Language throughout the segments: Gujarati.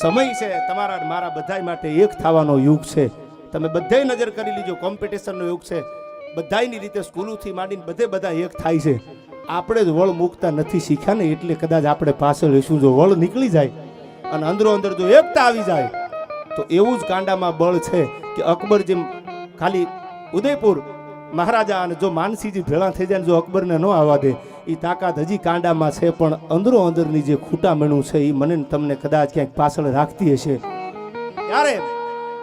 સમય છે તમારા મારા બધા માટે એક થવાનો યુગ છે. તમે બધાય નજર કરી લીજો કોમ્પિટિશનનો યુગ છે. બધાયની રીતે સ્કૂલોથી માંડીને બધે બધા એક થાય છે. આપણે જ વળ મૂકતા નથી શીખ્યા ને એટલે કદાચ આપણે પાછળ રહીશું જો વળ નીકળી જાય અને અંદરો અંદર જો એકતા આવી જાય, તો એવું જ કાંડામાં બળ છે કે અકબર જેમ ખાલી ઉદયપુર મહારાજા અને જો માનસીજી ભેળા થઈ જાય જો અકબરને ન આવવા દે એ તાકાત હજી કાંડામાં છે, પણ અંદરો અંદરની જે ખૂટામણું છે એ મને તમને કદાચ ક્યાંક પાછળ રાખતી હશે. ત્યારે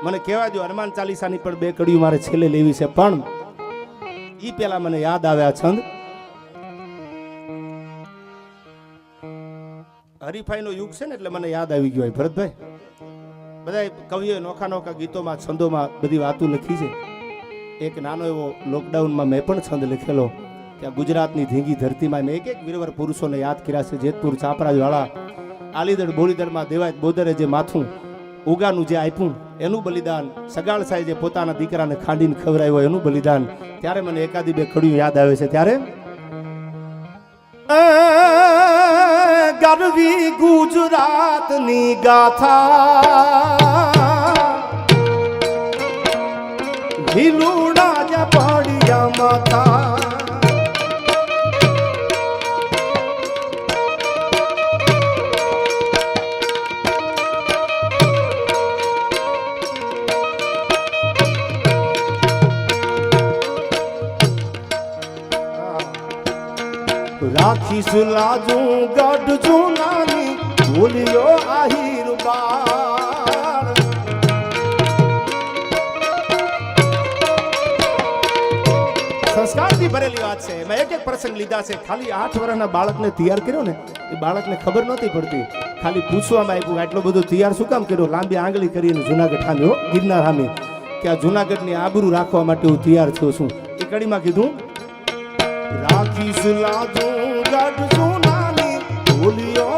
મને કહેવા દો હનુમાન ચાલીસાની પણ બે કડીઓ મારે છેલ્લે લેવી છે, પણ એ પેલા મને યાદ આવ્યા, છંદ. હરીફાઈનો યુગ છે ને, એટલે મને યાદ આવી ગયો ભરતભાઈ. બધા કવિઓએ નોખા નોખા ગીતોમાં, છંદોમાં બધી વાતો લખી છે. એક નાનો એવો લોકડાઉનમાં મેં પણ છંદ લખેલો. આ ગુજરાતની ધીંગી ધરતીમાં એક એક વીરવર પુરુષોને યાદ કર્યા છે. જેતપુર ચાપરાજવાળા આલીદળ બોલીદળમાં દેવાયત બોદરે જે માથું ઉગાનું જે આપ્યું, એનું બલિદાન સગાળ સાહેબ જે પોતાના દીકરાને ખાંડીને ખવડાવ્યો એનું બલિદાન ત્યારે મને એકાદી બે કડીઓ યાદ આવે છે. ત્યારે ગરવી ગુજરાતની ગાથા, ભીલુડા જ પડ્યા માથા રાખીશ લાજુ ગઢ નાની ભૂલ્યો આહીર સંસ્કારથી ભરેલી વાત છે મેં એક એક પ્રસંગ લીધા છે ખાલી આઠ વર્ષના બાળકને તૈયાર કર્યો ને એ બાળકને ખબર નહોતી પડતી ખાલી પૂછવામાં આવ્યું આટલો બધો તૈયાર શું કામ કર્યો લાંબી આંગળી કરીને જુનાગઢ હામ્યો ગિરનાર હામી કે આ જુનાગઢની આબરૂ રાખવા માટે હું તૈયાર થયો છું. એ કડીમાં કીધું રાખીશ લાજો ગઢ સોનાની ભૂલ્યો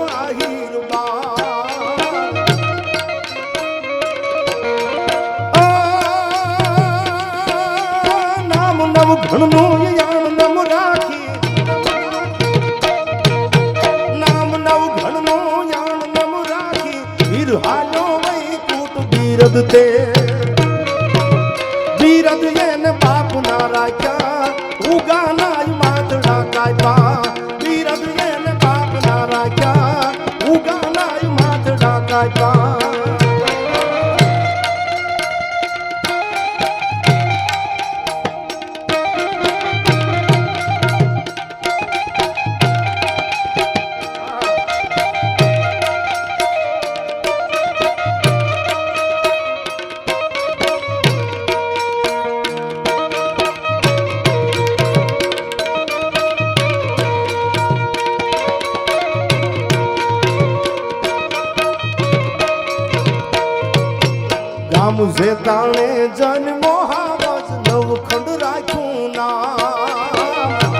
ગામ ઝેતાણે જન્મો હાવજ નવખંડ રાખ્યું નામ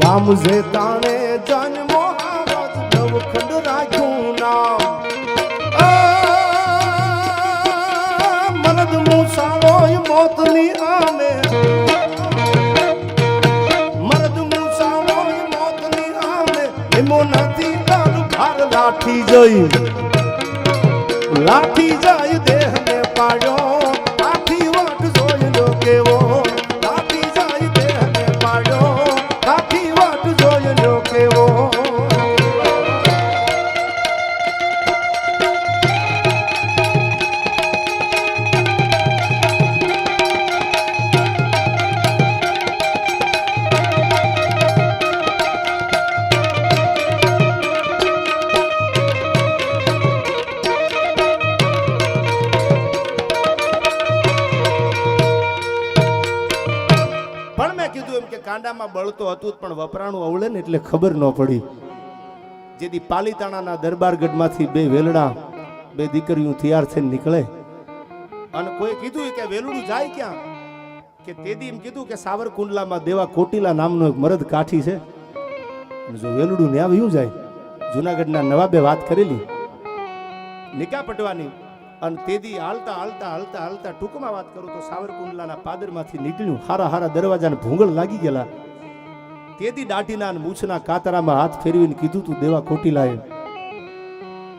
ગામ ઝેતાણે જન્મો હાવજ નવખંડ રાખ્યું નામ મરદ મૂસાળોય મોતની આમે. લાઠી જઈ. લાઠી જાય દેહને એમ બળતો હતું પણ વપરાણું અવળે ને એટલે ખબર ન પડી. જેથી પાલીતાણાના દરબારગઢમાંથી બે વેલડા, બે દીકરીઓ તૈયાર થઈને નીકળે. અને કોઈ કીધું કે વેલુડું જાય ક્યાં? કે તેદી એમ કીધું કે સાવરકુંડલામાં દેવા કોટીલા નામનો એક મરદ કાઠી છે. જો વેલુડું ન્યા વયું જાય, જુનાગઢના નવાબે વાત કરેલી. નિકા પટવાની અને તેદી હાલતા હાલતા હાલતા હાલતા ટૂંકમાં વાત કરું તો સાવરકુંડલાના પાદરમાંથી નીકળ્યું. હારા હારા દરવાજાને ભૂંગળ લાગી ગયેલા. તેદી દાઢીના મૂછના કાતરામાં હાથ ફેરવીને કીધું તું, દેવા કોટીલાએ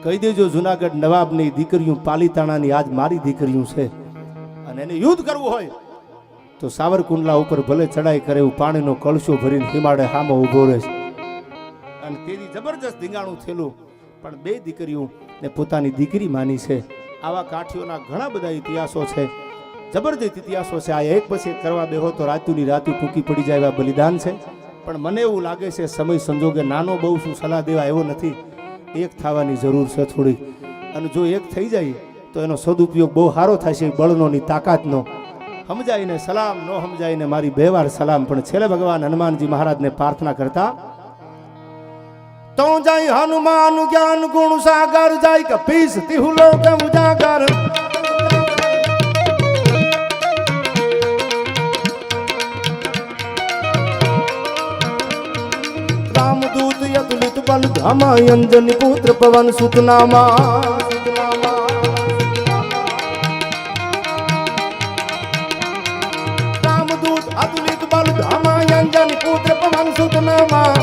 કહી દેજો જુનાગઢ નવાબની દીકરીઓ પાલીતાણાની આજ મારી દીકરીઓ છે અને એને યુદ્ધ કરવું હોય તો સાવરકુંડલા ઉપર ભલે ચડાઈ કરે એવું પાણીનો કળશો ભરીને હિમાડે હામો ઊભો રહે છે. અને તેની જબરજસ્ત ધીંગાણું થયેલું, પણ બે દીકરીઓ ને પોતાની દીકરી માની છે. આવા કાઠીઓના ઘણા બધા ઇતિહાસો છે. જબરજસ્ત ઇતિહાસો છે. આ એક પછી કરવા બેહો તો રાતુની રાતુ ટૂંકી પડી જાય એવા બલિદાન છે. પણ મને એવું લાગે છે, સમય સંજોગે નાનો બહુ શું સલાહ દેવા એવો નથી. એક થવાની જરૂર છે થોડી અને જો એક થઈ જાય, તો એનો સદુપયોગ બહુ સારો થાય છે, બળનોની તાકાતનો. સમજાઈને સલામ, ન સમજાઈને મારી બે વાર સલામ. પણ છેલ્લે ભગવાન હનુમાનજી મહારાજને પ્રાર્થના કરતા, તો જાય હનુમાન જ્ઞાન ગુણ સાગર, જાય કપીસ તિહુ લોક ઉજાગર. અતુલિત બલ ધામ અંજન પુત્ર પવન સુતનામા. રામદૂત અતુલિત બલ ધામ અંજન પુત્ર પવન સુતનામા.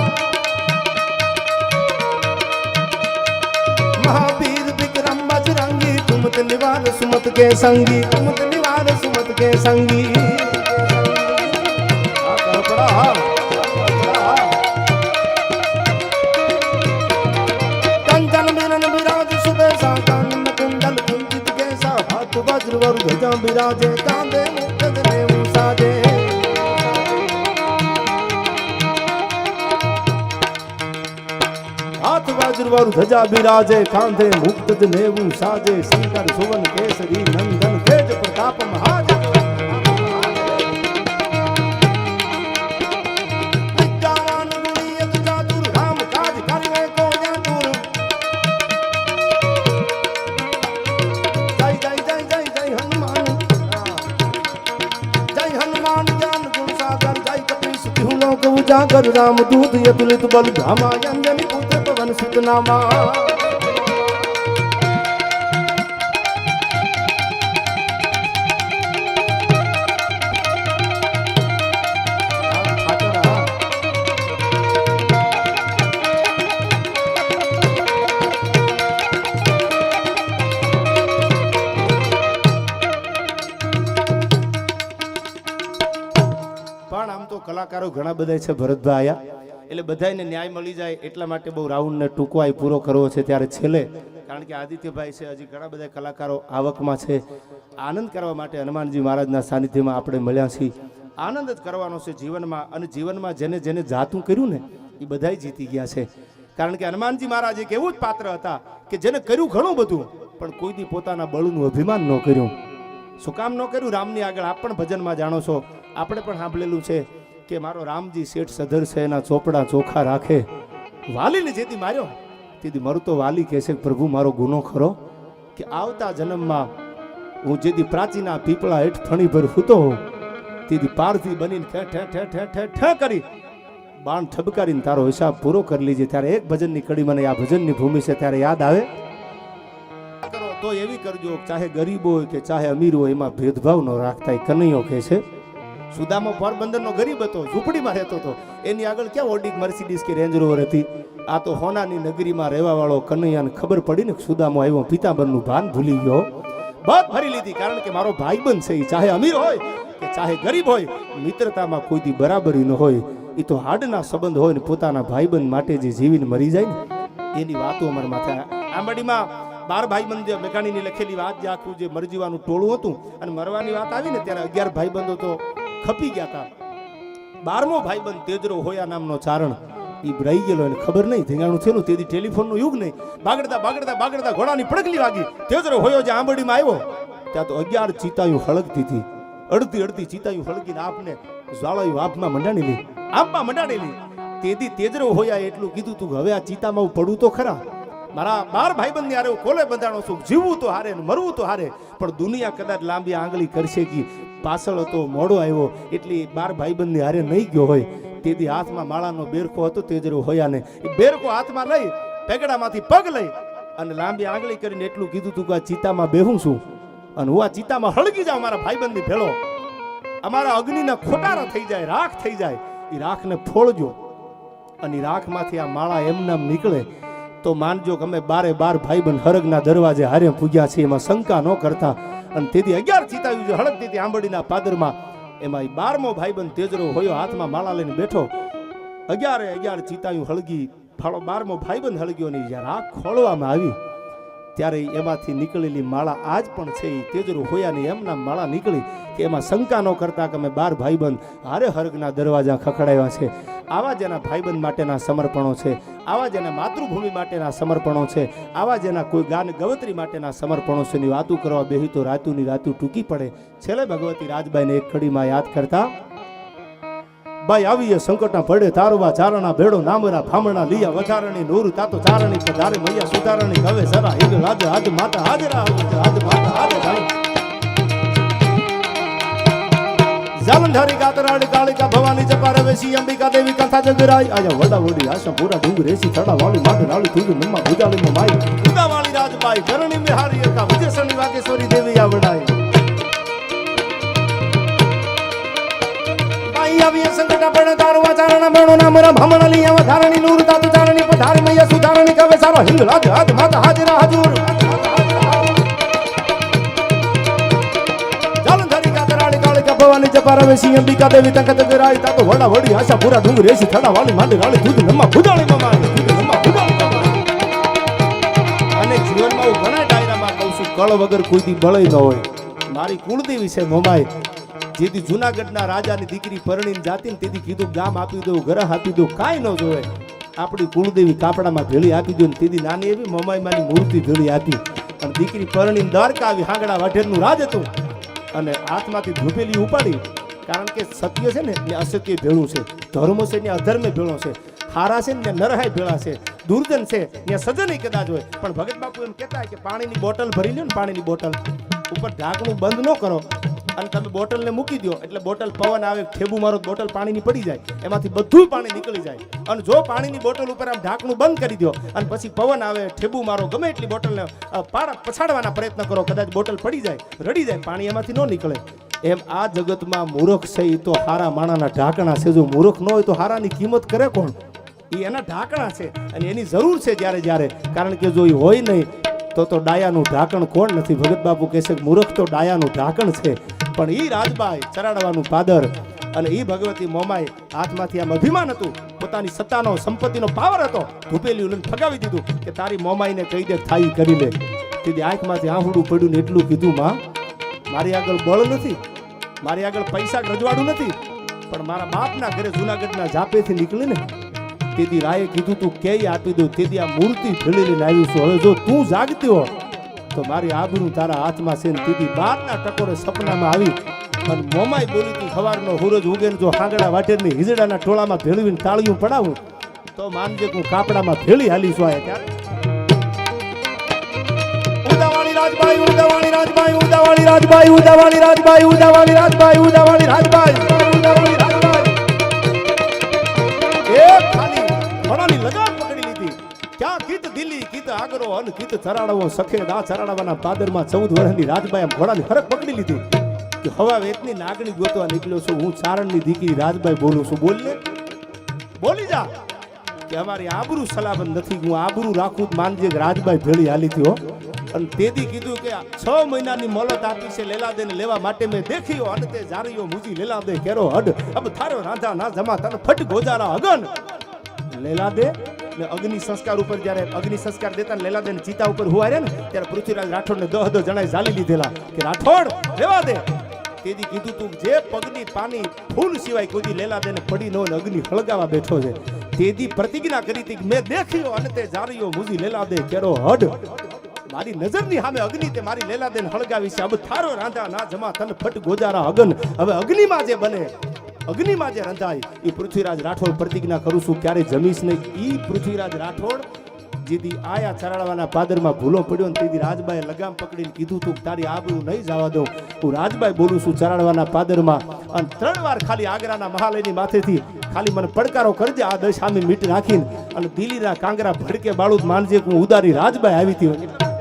મહાવીર વિક્રમ બજરંગી, તુમત નિવાર સુમત કે સંગી, તુમત નિવાર સુમત કે સંગી. સર્વર ધજા બિરાજે કાંદે મુક્ત ને ઉસાજે હાથ વાજરવારુ ધજા બિરાજે, કાંધે મુક્ત જ નેવું સાજે. શંકર, સુવન, કેસરી, નંદન, તેજ, પ્રતાપ મહાજ લોક ઉજાગર રામ દૂત યતુલિત બલ ધામા અંજની પુત્ર પવન સુતનામા ઘણા બધા છે ભરતભાઈ આયા એટલે બધાને ન્યાય મળી જાય એટલા માટે બહુ રાઉન્ડને ટૂંકવાય પૂરો કરવો છે ત્યારે છેલ્લે, કારણ કે આદિત્યભાઈ છે, હજી ઘણા બધા કલાકારો આવકમાં છે. આનંદ કરવા માટે હનુમાનજી મહારાજના સાનિધ્યમાં આપણે મળ્યા છીએ. આનંદ જ કરવાનો છે જીવનમાં અને જીવનમાં જેને જેને જાતું કર્યું ને, એ બધાય જીતી ગયા છે. કારણ કે હનુમાનજી મહારાજ એક એવું જ પાત્ર હતા કે જેને કર્યું ઘણું બધું, પણ કોઈ દી પોતાના બળનું અભિમાન ન કર્યું. શું કામ ન કર્યું? રામની આગળ આપ પણ ભજનમાં જાણો છો. આપણે પણ સાંભળેલું છે. કે મારો રામજી શેઠ સધર છે, એના ચોપડા ચોખા રાખે. વાલીને જેથી માર્યો. તેથી મરતો વાલી કહેશે પ્રભુ, મારો ગુનો ખરો કે આવતા જન્મમાં હું જેથી પ્રાચીના પીપળા હેઠ ફણી ભર હૂતો હોઉં. તેથી પારથી બનીને ઠે ઠે ઠે ઠે ઠે ઠે કરી બાણ ઠબકારીને તારો હિસાબ પૂરો કરી લીજે. ત્યારે એક ભજનની કડી મને આ ભજનની ભૂમિ છે, ત્યારે યાદ આવે. કરો, તો એવી કરજો ચાહે ગરીબ હોય કે ચાહે અમીર હોય, એમાં ભેદભાવ ન રાખતા, એ કનૈયો કહે છે. સુદામો પોરબંદરનો ગરીબ હતો, ઝૂંપડીમાં રહેતો હતો. એની આગળ ક્યાં ઓડિક મર્સિડીસ કે રેન્જ રોવર હતી? આ તો હોનાની નગરીમાં રહેવાવાળો કનૈયાને ખબર પડી ને સુદામો આવ્યો, પિતાંબરનું ભાન ભૂલી ગયો. બસ ભરી લીધી, કારણ કે મારો ભાઈબંધ છે એ ચાહે અમીર હોય કે ચાહે ગરીબ હોય. મિત્રતામાં કોઈ દી બરાબરી ન હોય. એ તો હાડના સંબંધ હોય ને પોતાના ભાઈબંધ માટે જે જીવીને મરી જાય ને, એની વાતો અમારા માથે આંબાડીમાં બાર ભાઈબંધ જે મેઘાણીની લખેલી વાત જે આખું જે મરજીવાનું ટોળું હતું, અને મરવાની વાત આવી ને ત્યારે અગિયાર ભાઈબંધો તો ખપી ગયા હતા બારમો ભાઈબંધ તેજરો હોયા નામનો ચારણ એ રહી ગયેલો એને ખબર નહીં ધીંગાણું થયેલું તેથી ટેલિફોનનો યુગ નહીં. બાગડતા બાગડતા બાગડતા ઘોડાની પડકલી વાગી. તેજરો હોયો જે આંબડીમાં આવ્યો, ત્યાં તો અગિયાર ચિતાયું હળગતી હતી. અડધી અડધી ચિતાયું હળગીને આપને જ્વાળાયું આપમાં મંડાણી લી, આપમાં મંડાણી લી. તેથી તેજરો હોયા એટલું કીધું તું, હવે આ ચિતામાં હું પડું તો ખરા? મારા બાર ભાઈબંધ હારે હું કોલે બંધાણો છું. જીવવું તો હારે મરવું તો હારે. પણ દુનિયા કદાચ લાંબી આંગળી કરશે કે પાછળ હતો મોડો આવ્યો. એટલી બાર ભાઈબંધને હારે નહીં ગયો હોય. તેથી હાથમાં માળાનો બેરકો હતો તેજરો હોયા ને એ બેરકો હાથમાં લઈ, પેગડામાંથી પગ લઈ અને લાંબી આંગળી કરીને એટલું કીધું તું કે આ ચિતામાં બેહું છું. અને હું આ ચિતામાં હળગી જાઉં મારા ભાઈબંધની ભેળો. અમારા અગ્નિના ખોટારા થઈ જાય, રાખ થઈ જાય. એ રાખને ફોડજો. અને રાખમાંથી આ માળા એમનામ નીકળે. તો માનજો કે અમે બારે બાર ભાઈબંધ હરગના દરવાજે હારે પૂગ્યા છે એમાં શંકા ન કરતા. અને તેથી અગિયાર ચિતાવ્યું છે, હળગ તેથી આંબડીના પાદરમાં. એમાં એ બારમો ભાઈબંધ તેજરો હોયો, હાથમાં માળા લઈને બેઠો. અગિયારે અગિયાર ચિતાયું હળગી, ફાળો બારમો ભાઈબંધ હળગ્યો નહીં, જ્યારે આ ખોળવામાં આવી. ત્યારે એમાંથી નીકળેલી માળા આજ પણ છે એ તેજરો હોયાની એમના માળા નીકળી કે એમાં શંકા ન કરતા કે અમે બાર ભાઈબંધ હારે હર્ગના દરવાજા ખખડાવ્યા છે. આવા જેના ભાઈબંધ માટેના સમર્પણો છે. આવા જેના માતૃભૂમિ માટેના સમર્પણો છે. આવા જેના કોઈ ગાન ગવત્રી માટેના સમર્પણો છે. એની વાતું કરવા બેહી તો રાતુની રાતું ટૂંકી પડે. છેલ્લે ભગવતી રાજબાઈને એક કડીમાં યાદ કરતા ભાઈ આવીએ સંકટના પડે તારવા, ચારણા ભેડો નામરા ફામણા લીયા વધારણી નૂર તાતો ચારણી પધારે મૈયા સુધારણી હવે સરા હિગ રાજ હાજ માતા હાજરા હાજ માતા હાજરા જાલંધારી કાતરાડી કાળિકા ભવાની ચપારે વેસી અંબિકા દેવી, કથા જગરાઈ આજા વડા વડી, આશા પૂરા ડુંગર રેસી થડા વાળી માટે રાળી તુજુ નમ્મા ભુજાળી માઈ. ઉદાવાળી રાજબાઈ કરણી બિહારી હતા શનિ વાગેશ્વરી દેવી આવડાઈ આવી સંકટા પડે તારવા ચારણા બણો ના મરા ભમણા લીયા વધારણી નૂર તાત ચારણી પધાર મૈયા સુધારણી કવે સારો હિંગ લાજ હાથ માતા, હાજરા, હજુર. ભવાની જપારા વેસી અંબિકા દેવી તંકત ગરાઈ તાતો વડા વડી આશા પૂરા ડુંગર રેસી થડા વાળી માંડી રાળી દૂધ નમા નમ્મા ભુજાળી અને જીવનમાં હું ઘણા ડાયરામાં કહું છું, કળ વગર કોઈ દી બળે ન હોય. મારી કુળદેવી છે મમાઈ. જેથી જુનાગઢના રાજાની દીકરી પરણીને જાતી ને તેથી કીધું ગામ આપી દઉં ગ્રહ આપી દઉં કાંઈ ન જોવે. આપણી કુળદેવી કાપડામાં ભેળી આપી દઉં તેથી નાની એવી મમાઈમાની મૂર્તિ ભેળી આપી. અને દીકરી પરણીને દ્વારકા આવી હાંગડા વાઢેરનું રાજ હતું અને હાથમાંથી ધૂપેલી ઉપાડી. કારણ કે સત્ય છે ને, એ અસત્ય ભેળું છે. ધર્મ છે ને અધર્મે ભેળો છે. હારા છે ને નરહાય ભેળા છે. દુર્જન છે ને સજન કદાચ હોય. પણ ભગત બાપુ એમ કહેતા કે પાણીની બોટલ ભરી લો ને, પાણીની બોટલ. ઉપર ઢાંકણું બંધ ન કરો. અને તમે બોટલને મૂકી દો એટલે બોટલ પવન આવે, ખેબુ મારો, બોટલ પાણીની પડી જાય. એમાંથી બધું પાણી નીકળી જાય. અને જો પાણીની બોટલ ઉપર આમ ઢાંકણું બંધ કરી દો અને પછી પવન આવે ઠેબુ મારો, ગમે એટલી બોટલને પછાડવાના પ્રયત્ન કરો, કદાચ બોટલ પડી જાય, રડી જાય, પાણી એમાંથી ન નીકળે. એમ આ જગતમાં મૂર્ખ છે એ તો હારા માણાના ઢાંકણા છે. જો મૂર્ખ ન હોય તો હારાની કિંમત કરે કોણ? એ એના ઢાંકણા છે, અને એની જરૂર છે જ્યારે જ્યારે. કારણ કે જો એ હોય નહીં, તો તો ડાયાનું ઢાંકણ કોણ નથી? ભગત બાપુ કહે છે કે મૂર્ખ તો ડાયાનું ઢાંકણ છે. પણ ઈ રાજબાઈ ચરાડવાનું પાદર અને ઈ ભગવતી મોમાઈ હાથમાંથી આમ અભિમાન હતું. પોતાની સત્તાનો, સંપત્તિનો પાવર હતો. ધૂપેલી લઈને ફગાવી દીધું કે તારી મોમાઈને કહી દે થાઈ કરી લે. તેથી આંખમાંથી આહુડું પડ્યું ને એટલું કીધું, માં, મારી આગળ બળ નથી. મારી આગળ પૈસા રજવાડું નથી. પણ મારા બાપના ઘરે જુનાગઢના જાપેથી નીકળી ને. તેથી રાયે કીધું, તું કેય આપી દઉં? તેથી આ મૂર્તિ ભેળી આવ્યું આવી છું હવે જો તું જાગતી હો તો મારી આબરૂ તારા હાથમાં છે તેથી બારના ટકોરે સપનામાં આવી. અને મોમાય બોલી સવારનો હુરજ ઉગે જો હાંગડા વાટેરની હિજડાના ટોળામાં ભેળવીને તાળીયું પડાવું, તો માનજે હું કાપડામાં ભેળી હાલી છું આયા ત્યારે. ઉદાવાળી રાજબાઈ ઉદાવાળી રાજભાઈ ઉદાવાળી રાજભાઈ ઉદાવાળી રાજભાઈ ઉદાવાળી રાજભાઈ ઉદાવાળી અન કીત ચરાડવો સખે આ ચરાડવાના પાદરમાં ચૌદ વર્ષની રાજબાઈ ઘોડાની હરક પકડી લીધી કે હવા વેતની લાગણી ગોતવા નીકળ્યો છું. હું ચારણની દીકરી રાજબાઈ બોલું છું. બોલ ને બોલી જા. કે અમારી આબરૂ સલામત નથી. હું આબરૂ રાખું માનજે કે રાજબાઈ ભેળી હાલી થયો અને તેથી કીધું કે છ મહિનાની મોલત આપી છે લેલાદેને લેવા માટે મેં દેખ્યો. અને તે જારીઓ મુજી લેલાદે કેરો હડ. અબ થારો રાંધા ના જમા તને ફટ ગોજારા અગન લેલાદે ને અગ્નિ સંસ્કાર ઉપર જ્યારે અગ્નિ સંસ્કાર દેતા ને લેલાદે ચિતા ઉપર હુવા રહ્યા ને, ત્યારે પૃથ્વીરાજ રાઠોડ ને દહ દહ જણાએ ઝાલી લીધેલા કે, રાઠોડ, રેવા દે. તેથી કીધું તું, જે પગની પાની ફૂલ સિવાય કોઈ દી લેલા દેને પડી ન હોય અગ્નિ હળગાવા બેઠો છે. તેથી પ્રતિજ્ઞા કરી હતી મેં દેખ્યો અને તે જારીઓ મુજી લેલા દે કેરો હડ મારી નજરની સામે અગ્નિ તે મારી લેલા દેને હળગાવી છે. અબ થારો રાંધા ના જમા, તન ફટ ગોજારા અગન હવે અગ્નિમાં જે બને અગ્નિમાં જે રંધાય એ પૃથ્વીરાજ રાઠોડ પ્રતિજ્ઞા કરું છું, ક્યારે જમીશ નહીં. એ પૃથ્વીરાજ રાઠોડ જેથી આયા ચરાડવાના પાદરમાં ભૂલો પડ્યો ને તેથી રાજબાએ લગામ પકડીને કીધું તું તારી આબરૂ નહીં જવા દઉં. હું રાજબાઈ બોલું છું ચરાડવાના પાદરમાં અને ત્રણ વાર ખાલી આગ્રાના મહાલયની માથેથી ખાલી મને પડકારો કરજે, આ દશામી મીટ નાખીને અને દિલ્હીના કાંગરા ભડકે બાળું માનજે હું ઉદારી રાજબાઈ આવી હતી.